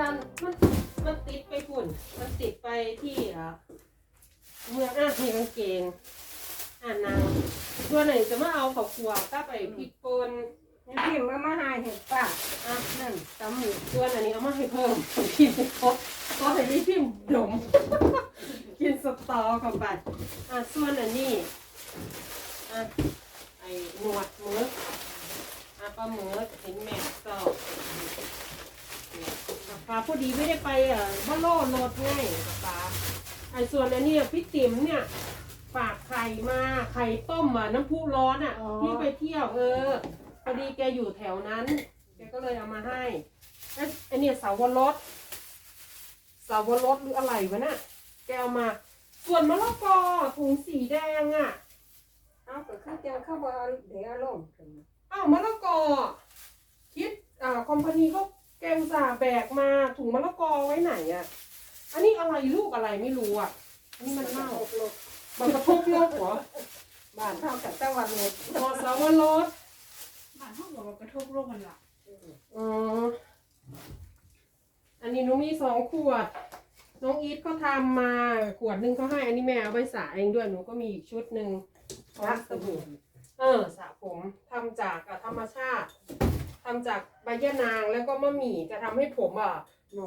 นั้นมันมันติดไปฝุ่น มันติดไปที่อะเมืองอะนี่กางเกงอ่านางตัวไหนจะมาเอาเขาขวก็ไปพริกป่นนี่พิมพ์มามาหาเห็ดป่าอะนั่นตำหมูส่วนอันนี้เอามาให้เพิ่มกินครบก็ให้พี่พิมพ์ดม กินสตอเข้าไปอะส่วนอันนี้อะไอ้หนวดหมึกอะปลาหมึกเห็นแม่สอบปลา พอดีไม่ได้ไปอะบ้านโลดรถไง่ายปลาไอ้ส่วนอันนี้อะพี่ติ๋มเนี่ยฝากไข่มาไข่ต้มอะน้ำพุร้อนอะที่ไปเที่ยวเออพอดีแกอยู่แถวนั้น แกก็เลยเอามาให้แล้วไอเนี่ยเสาวรสเสาวรสหรืออะไรวะน่ะแกเอามา ส่วนมะละกอถุงสีแดงอะ เอาก็คือจังเข้าบ่เอาเดี๋ยวเอาลงถึงอ้าวมะละกอคิดอ่าคอมพานีเขา แกอุตสาห์แบกมาถุงมะละกอไว้ไหนอะ อันนี้อะไรลูกอะไรไม่รู้อะอันนี้มันเน่าโลกมันกระทบโลกเหรอบ้านเท่ากับตะวันเลยพอเสาวรสบ้านห้องบอกว่ากระทบโรคมันละอ๋ออันนี้หนูมีสองขวด น้องอีทเขาทำมาขวดหนึ่งเขาให้ อันนี้แม่เอาไปสระเองด้วยหนูก็มีอีกชุดหนึ่งพร้อมสบู่เออสระผมทำจากอะธรรมชาติ ทำจากใบยะนางแล้วก็มะหมี่จะทำให้ผมอะ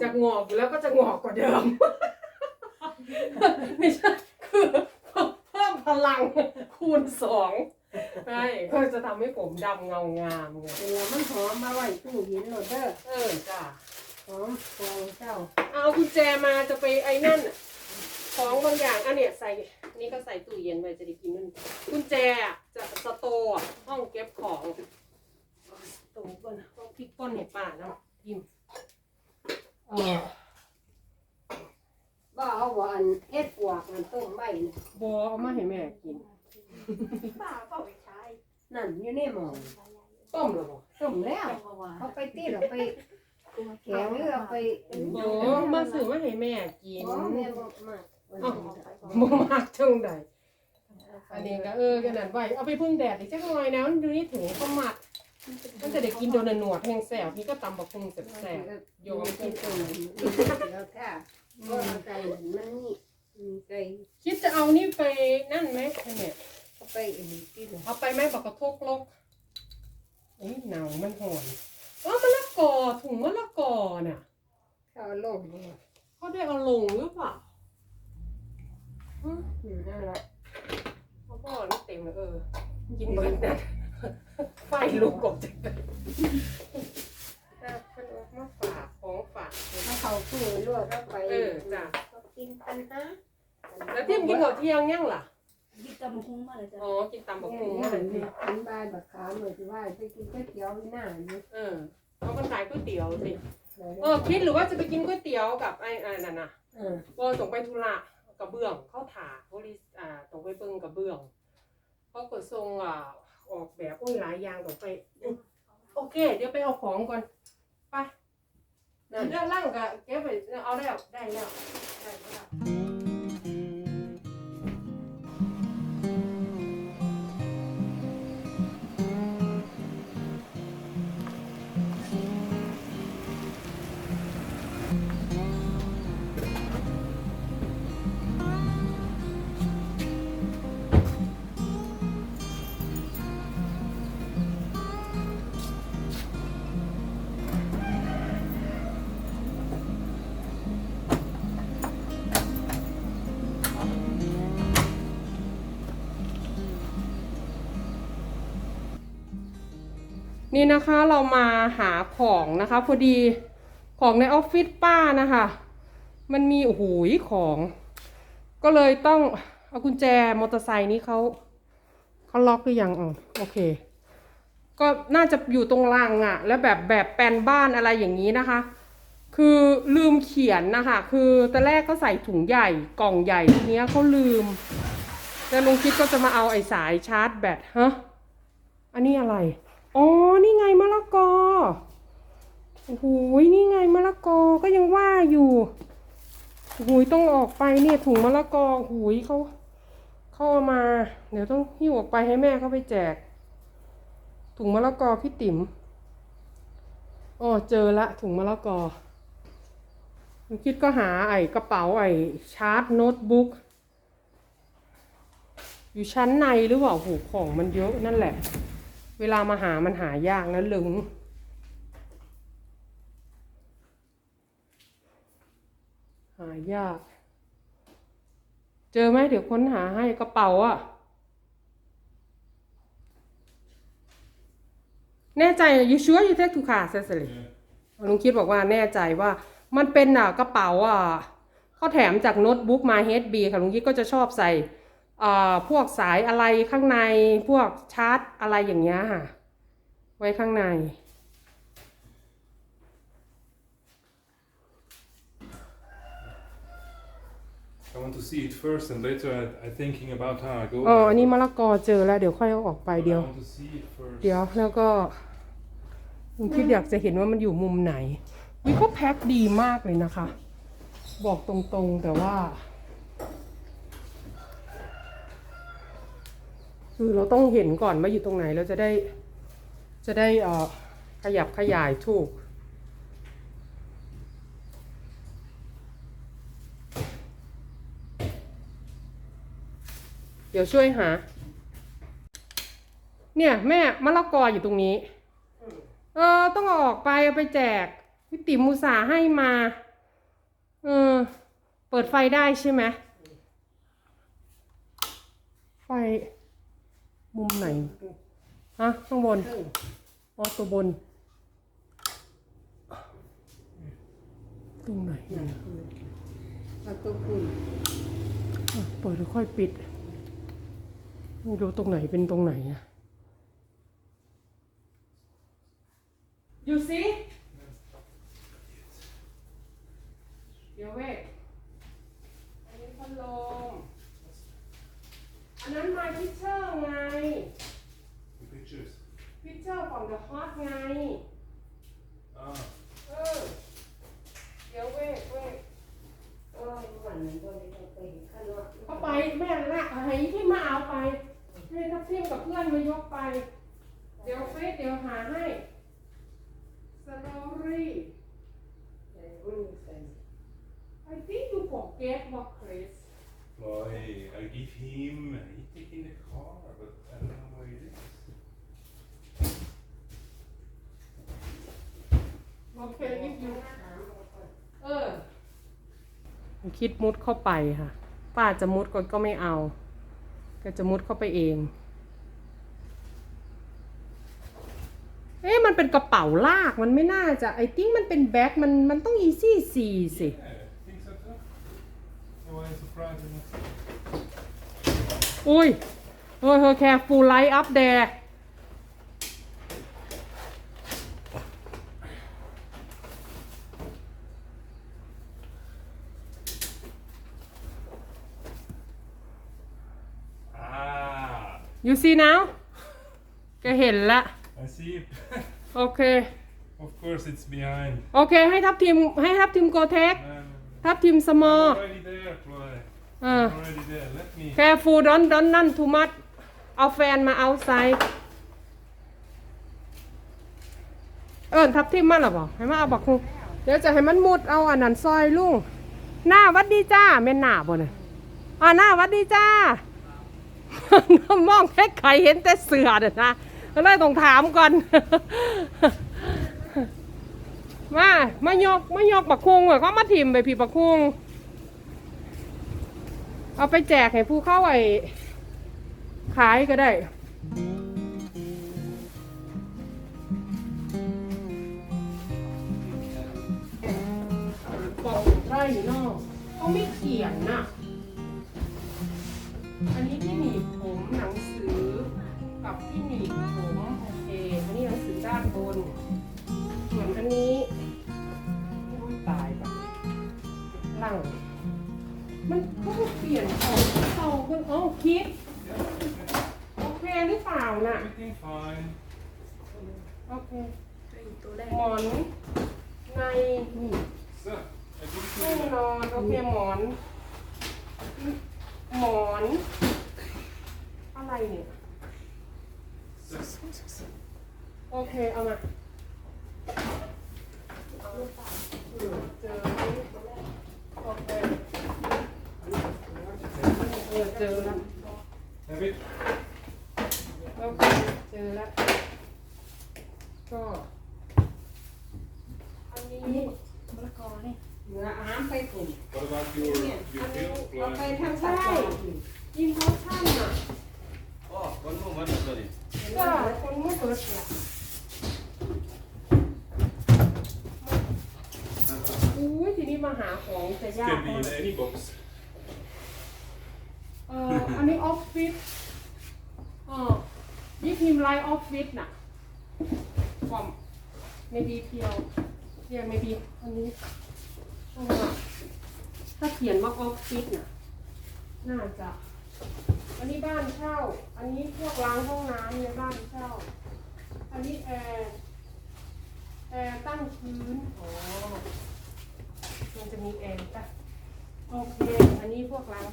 จะงอกอยู่แล้วก็จะงอกกว่าเดิม ไม่ใช่คือเพิ่มพลังคูณสองใช่ก็จะทำให้ผมดำเงางามไงเวลามันหอมมาไว้ตู้เย็นโหลดเด้อเออจ้ะหอมฟองเจ้า เอากุญแจมาจะไปไอ้นั่นน่ะของบางอย่างอันเนี้ยใส่นี่ก็ใส่ตู้เย็นไว้จะได้กินนั่นกุญแจอะจะสโตร์อะห้องเก็บของส โตร์ก่อนนะห้องพริกป่นเนี่ยป่าเนาะยิมเออบ่เอาหวานเฮ็ดปวกมันต้มใบน่ะบอเอามาให้แม่กิน ป้าเปล่าไปใช้นั่นอยู่ในหม้อต้มเหรอบ่ต้มแล้ว จังหวะเขาไปตีเราไปแกงหรือเอาไปโอ้มาซื้อมาให้แม่กินอ๋อแม่บ่มากอ้าวบ่มากจังใดอันนี้ก็เออกันนั่นไว้เอาไปพึ่งแดดอีกจักหน่อยนะมันดูนี่ถุงก็มัด มันจะได้กินโดนหนวดแห้งแสบนี่ก็ตำบักพุงแสบๆโยมกินต้มแล้วถ้าบ่เอาไก่มันนี่มีไก่คิดจะเอานี่ไปนั่นไหมเนี่ยเขาไปอันนี้กินเอาไปไหมบักกระทกลกอุ้ยหนาวมันหอนอ๋อมะละกอถุงมะละกอน่ะเขาเอาลงเขาได้เอาลงหรือเปล่าอยู่นั่นแหละเขาบอกนี่เต็มเลยเออกินเบิร์ดนะ ไฟลุกกบจังเลยอะเพิ่นเอามาฝากของฝาก ถ้าเขาตู้ลวกเข้าไปเออจ้ะเขากินกันนะแล้วที่กินข้าวเที่ยงยังล่ะ ยิบตำคุ้งมาเลยจ้ะอ๋อ กินตำบักเนี่หุ่งยนั่นนี่สิกินบายบักขามเลยที่ว่าไปกินก๋วยเตี๋ยวหน้านี่เออเขาก็ขายก๋วยเตี๋ยวสิ เออ คิดหรือว่าจะไปกินก๋วยเตี๋ยวกับไอ้ไอ้นั่นน่ะ เออก็ส่งไปธุระกระเบื้อง เข้าถาบริษอ่าตรงไปเบิ่งกระเบื้องเขาก็ส่งอ่า ออกแบบโอ้ยหลายอย่างต่องไปอืมโอเค เดี๋ยวไปเอาของก่อนไปนั่นเรื่องล่างก็เก็บไปเอาแล้วได้แล้วได้แล้ว นี่นะคะเรามาหาของนะคะ พอดีของในออฟฟิศป้านะคะ มันมีโอ้โหของ ก็เลยต้องเอากุญแจมอเตอร์ไซค์นี้เขาเขาล็อกหรือยังอ๋อโอเค ก็น่าจะอยู่ตรงรางอะแล้วแบบแบบแปลนบ้านอะไรอย่างนี้นะคะ คือลืมเขียนนะคะ คือแตอนแรกก็ใส่ถุงใหญ่กล่องใหญ่ทีเนี้ยเขาลืม แล้วลุงคิดก็จะมาเอาไอ้สายชาร์จแบตฮะอันนี้อะไร อ๋อ นี่ไงมะละกอ โอ้โหนี่ไงมะละกอ ก็ยังว่าอยู่โอ้โหต้องออกไปเนี่ยถุงมะละกอโอ้โหเขาเขาเอามา เดี๋ยวต้องหิ้วออกไปให้แม่เขาไปแจก ถุงมะละกอพี่ติ๋มอ๋อเจอละถุงมะละกอคิดก็หาไอ้กระเป๋าไอ้ชาร์จโน้ตบุ๊กอยู่ชั้นในหรือเปล่าโหของมันเยอะนั่นแหละ เวลามาหามันหายากนะลึงหายาก เจอไหมเดี๋ยวค้นหาให้กระเป๋าอะแน่ใจยูชัวยูเทคทูคาเซสเลยลุงคิดบอกว่าแน่ใจว่ามันเป็นอะกระเป๋าอะเขาแถมจากโน้ตบุ๊กมา HB ค่ะลุงคิดก็จะชอบใส่อ่า พวกสายอะไรข้างในพวกชาร์จอะไรอย่างเงี้ยค่ะ ไว้ข้างใน I want to see it first, and later I, I'm thinking about how I go. อ๋อ there, อันนี้ but- มะละกอเจอแล้วเดี๋ยวค่อยเอาออกไป but เดี๋ยว I want to see it first. เดี๋ยวแล้วก็ลุงคิดอยากจะเห็นว่ามันอยู่มุมไหนวิเขาแพ็คดีมากเลยนะคะ บอกตรงๆแต่ว่า คือเราต้องเห็นก่อนว่าอยู่ตรงไหนเราจะได้ จะได้เออขยับขยายถูก เดี๋ยวช่วยหา เนี่ยแม่มะละกออยู่ตรงนี้ เออ ต้องออกไปเอาไปแจกพี่ติ๋มมูสาให้มา เออ เปิดไฟได้ใช่ไหมไฟ มุมไหนฮะข้างบนอ๋อตัวบน ตรงไหนเนี่ยเอาตัวคุณอะเปิดแล้วค่อยปิดไม่รู้ตรงไหนเป็นตรงไหนอะ You see เดี๋ยวเว้ยอันนี้พัดลมอันนั้น my picture ไง The pictures. picture from the hot ไง Ah, เออ เดี๋ยวเว้ยเว้ย เออวันนั้นก็เลยเอาไปข้างนอก เอาไป แม่ละให้ที่มาเอาไปให้ทับทิมกับเพื่อนมายกไป เดี๋ยวเฟซเดี๋ยวหาให้สตอรี่แต่มันใส่ I think you forget what Chris why? I give him. He take in the car, but I don't know where it is. โอเค if you เออ คิดมุดเข้าไปค่ะ ป้าจะมุดก็ก็ไม่เอา ก็จะมุดเข้าไปเอง เอ๊ะมันเป็นกระเป๋าลากมันไม่น่าจะไอ้ติ้งมันเป็นแบ็คมันมันต้องอีซี่สี่สิ Yeah, I think so too. So why is surprised? อุ้ยเฮอเธอแคร์ฟูลไลท์อัพแดร์ Ah, ยูซีนาวแกเห็นละ I see it. โอเค of course, it's behind. โอเค ให้ทับทีมให้ทับทีมโกเทค No, no, no. ทับทีมสมอ I'm already there, Chloe. เออ I'm already there. Let me. แคร์ฟูดอนดอนนั่นทูมัดเอาแฟนมาเอาไซเออทับทิมมาหรอบอกให้มาเอาบักคุงเดี๋ยวจะให้มันมุดเอาอันนั้นซอยลุงหน้าหวัดดีจ้าแม่นหน้าบ่เนี่ยอ่าหน้าหวัดดีจ้า มองแค่ไข่เห็นแต่เสือเด้อนะเลยต้องถามก่อน มามายกมายกบักคุงเหรอเขามาถิ่มไปพี่บักคุง เอาไปแจกให้ผู้เข้าไอ้ขายก็ได้บอกไร่เนอกเขาไม่เขียนน่ะ อันนี้ที่หนี ที่หนีบผมโอเคอันนี้หนังสือด้านบน ส่วนอันนี้โอ้ยตายแบบหลัง มันก็เปลี่ยนของเขาเพิ่งเอาคิด โอเคหรือเปล่าน่ะ Everything fine. โอเคตัวแรกหมอนในนี่ So, I give it to ห้อง you. นอนโอเคหมอน หมอน อะไรเนี่ย So, โอเค เอามาเจอโอเคเออเจอแล้วโอเคเจอแล้วก็อันนี้มะละกอเนี่เหลืออาหารไปกลุ่ม What เอาไป plan? ทางใต้ยิงเขาท่านอะ Oh, one more, one more, sorry. ก็คนไม่เปิดเนี่ยอุ้ยทีนี้มาหาของจะ It ยาก can มา be ก in any box. เอ่ออันนี้ออฟฟิศอ๋อยี่พิมพ์ไลน์ออฟฟิศน่ะฟอมไม่ดีเพียวเนี่ยไม่ดีอันนี้เพราะว่าถ้าเขียนว่าออฟฟิศน่ะ น่าจะ อันนี้บ้านเช่า อันนี้พวกล้างห้องน้ำในบ้านเช่า อันนี้แอร์แอร์ตั้งพื้นอ๋อมันจะมีแอร์ป่ะโอเค อันนี้พวกล้าง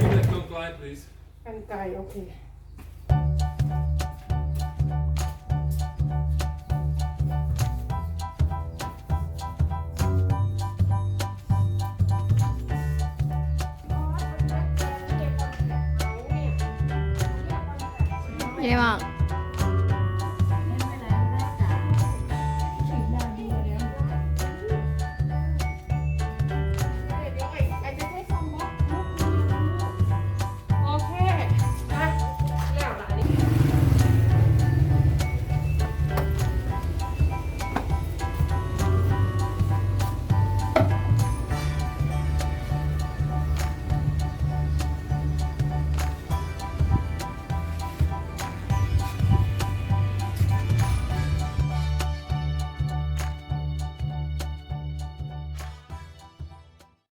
Give that don't lie, please. กันไกลโอเค เยี่ยมมาก